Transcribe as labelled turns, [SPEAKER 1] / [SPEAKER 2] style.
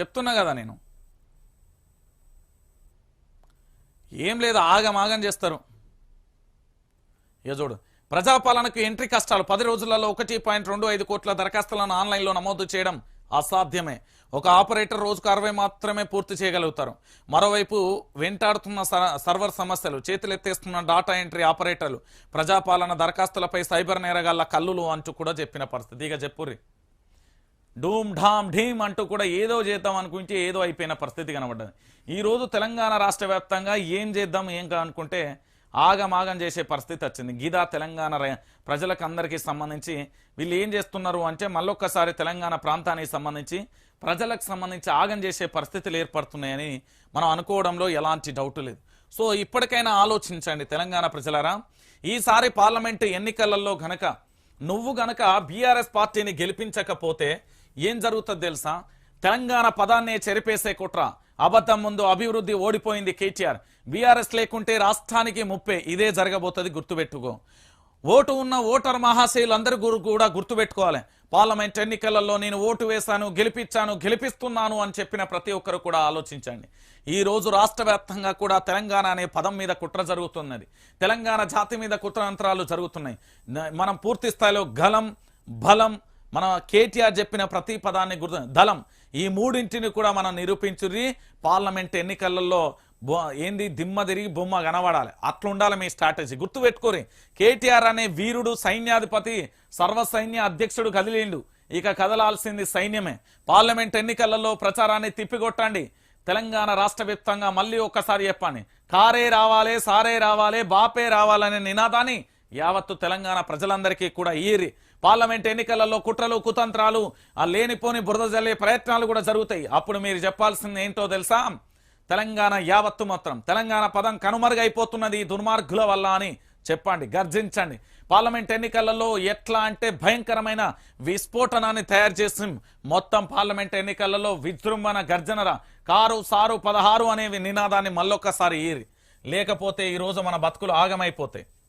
[SPEAKER 1] చెప్తున్నా కదా నేను. ఏం లేదు ఆగం ఆగం చేస్తారు. ఏ చూడు ప్రజాపాలనకు ఎంట్రీ కష్టాలు పది రోజులలో ఒకటి పాయింట్ రెండు ఐదు కోట్ల దరఖాస్తులను ఆన్లైన్లో నమోదు చేయడం అసాధ్యమే. ఒక ఆపరేటర్ రోజుకు అరవై మాత్రమే పూర్తి చేయగలుగుతారు. మరోవైపు వెంటాడుతున్న స- సర్వర్ సమస్యలు చేతులెత్తేస్తున్న డాటా ఎంట్రీ ఆపరేటర్లు ప్రజాపాలన దరఖాస్తులపై సైబర్ నేరగాళ్ళ కల్లులు అంటూ కూడా చెప్పిన పరిస్థితి. ఇక చెప్పుర్రి. డూమ్ ఢామ్ ఢీమ్ అంటూ కూడా ఏదో చేద్దాం అనుకుంటే ఏదో అయిపోయిన పరిస్థితి కనబడ్డది. ఈరోజు తెలంగాణ రాష్ట్ర వ్యాప్తంగా ఏం చేద్దాం ఏం కా అనుకుంటే ఆగమాగం చేసే పరిస్థితి వచ్చింది. గీదా తెలంగాణ ప్రజలకు అందరికీ సంబంధించి వీళ్ళు ఏం చేస్తున్నారు అంటే మళ్ళొక్కసారి తెలంగాణ ప్రాంతానికి సంబంధించి ప్రజలకు సంబంధించి ఆగం చేసే పరిస్థితులు ఏర్పడుతున్నాయని మనం అనుకోవడంలో ఎలాంటి డౌట్ లేదు. సో ఇప్పటికైనా ఆలోచించండి తెలంగాణ ప్రజలారా. ఈసారి పార్లమెంటు ఎన్నికలలో గనక నువ్వు గనక బీఆర్ఎస్ పార్టీని గెలిపించకపోతే ఏం జరుగుతుంది తెలుసా? తెలంగాణ పదాన్నే చెరిపేసే కుట్ర. అబద్ధం ముందు అభివృద్ధి ఓడిపోయింది కేటీఆర్. బీఆర్ఎస్ లేకుంటే రాష్ట్రానికి ముప్పే. ఇదే జరగబోతుంది గుర్తుపెట్టుకో. ఓటు ఉన్న ఓటర్ మహాశయులు గురు- కూడా గుర్తుపెట్టుకోవాలి. పార్లమెంట్ ఎన్నికలలో నేను ఓటు వేశాను గెలిపించాను గెలిపిస్తున్నాను అని చెప్పిన ప్రతి ఒక్కరు కూడా ఆలోచించండి. ఈ రోజు రాష్ట్ర వ్యాప్తంగా కూడా తెలంగాణ అనే పదం మీద కుట్ర జరుగుతున్నది. తెలంగాణ జాతి మీద కుట్రతంత్రాలు జరుగుతున్నాయి. మనం పూర్తి స్థాయిలో గలం బలం మన కేటీఆర్ చెప్పిన ప్రతి పదాన్ని గుర్తు దళం. ఈ మూడింటిని కూడా మనం నిరూపించుర్రి పార్లమెంట్ ఎన్నికలలో బొ- ఏంది దిమ్మ తిరిగి బొమ్మ కనబడాలి. అట్లుండాలి మీ స్ట్రాటజీ. గుర్తుపెట్టుకోరి కేటీఆర్ అనే వీరుడు సైన్యాధిపతి సర్వ సైన్య అధ్యక్షుడు కదిలిండు. ఇక కదలాల్సింది సైన్యమే. పార్లమెంట్ ఎన్నికలలో ప్రచారాన్ని తిప్పికొట్టండి. తెలంగాణ రాష్ట్ర వ్యాప్తంగా మళ్ళీ ఒక్కసారి చెప్పాను కారే రావాలే సారే రావాలే బాపే రావాలనే నినాదాన్ని యావత్తు తెలంగాణ ప్రజలందరికీ కూడా ఈరి పార్లమెంట్ ఎన్నికలలో కుట్రలు కుతంత్రాలు ఆ లేనిపోని బురద జల్లే ప్రయత్నాలు కూడా జరుగుతాయి. అప్పుడు మీరు చెప్పాల్సింది ఏంటో తెలుసా? తెలంగాణ యావత్తు మాత్రం తెలంగాణ పదం కనుమరుగైపోతున్నది దుర్మార్గుల వల్ల అని చెప్పండి గర్జించండి. పార్లమెంట్ ఎన్నికలలో ఎట్లా అంటే భయంకరమైన విస్ఫోటనాన్ని తయారు చేసి మొత్తం పార్లమెంట్ ఎన్నికలలో విజృంభణ గర్జనర కారు సారు పదహారు అనేవి నినాదాన్ని మళ్ళొక్కసారి ఏరి లేకపోతే ఈ రోజు మన బతుకులు ఆగమైపోతాయి.